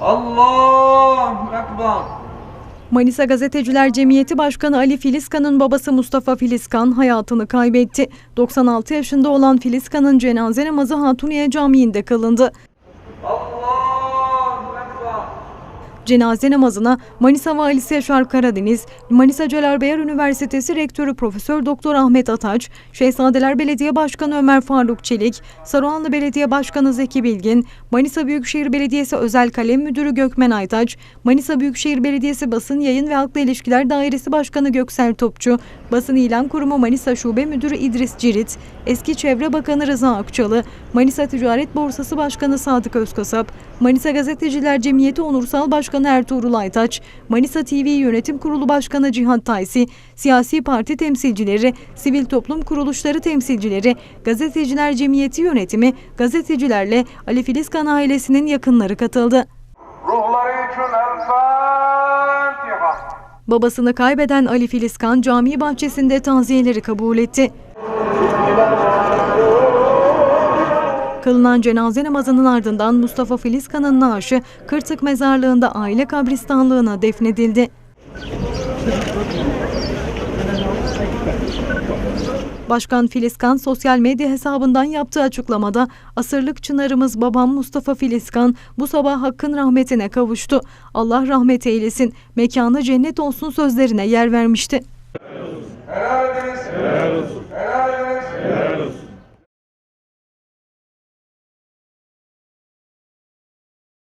Allahu Ekber. Manisa Gazeteciler Cemiyeti Başkanı Ali Filizkan'ın babası Mustafa Filizkan hayatını kaybetti. 96 yaşında olan Filizkan'ın cenaze namazı Hatuniye Camii'nde kılındı. Allahu Ekber. Cenaze namazına Manisa Valisi Yaşar Karadeniz, Manisa Celal Üniversitesi Rektörü Profesör Doktor Ahmet Ataç, Şehzadeler Belediye Başkanı Ömer Faruk Çelik, Saruhanlı Belediye Başkanı Zeki Bilgin, Manisa Büyükşehir Belediyesi Özel Kalem Müdürü Gökmen Aytaç, Manisa Büyükşehir Belediyesi Basın Yayın ve Halkla İlişkiler Dairesi Başkanı Göksel Topçu, Basın İlan Kurumu Manisa Şube Müdürü İdris Cirit, Eski Çevre Bakanı Rıza Akçalı, Manisa Ticaret Borsası Başkanı Sadık Özkasap, Manisa Gazeteciler Cemiyeti Onursal Başkanı Ertuğrul Aytaç, Manisa TV Yönetim Kurulu Başkanı Cihat Taysi, siyasi parti temsilcileri, sivil toplum kuruluşları temsilcileri, Gazeteciler Cemiyeti yönetimi, gazetecilerle Ali Filizkan ailesinin yakınları katıldı. Ruhları için El Fatiha. Babasını kaybeden Ali Filizkan cami bahçesinde taziyeleri kabul etti. Kılınan cenaze namazının ardından Mustafa Filizkan'ın naaşı Kırtık Mezarlığı'nda aile kabristanlığına defnedildi. Başkan Filizkan sosyal medya hesabından yaptığı açıklamada asırlık çınarımız babam Mustafa Filizkan bu sabah hakkın rahmetine kavuştu. Allah rahmet eylesin, mekanı cennet olsun sözlerine yer vermişti. Helal ediniz.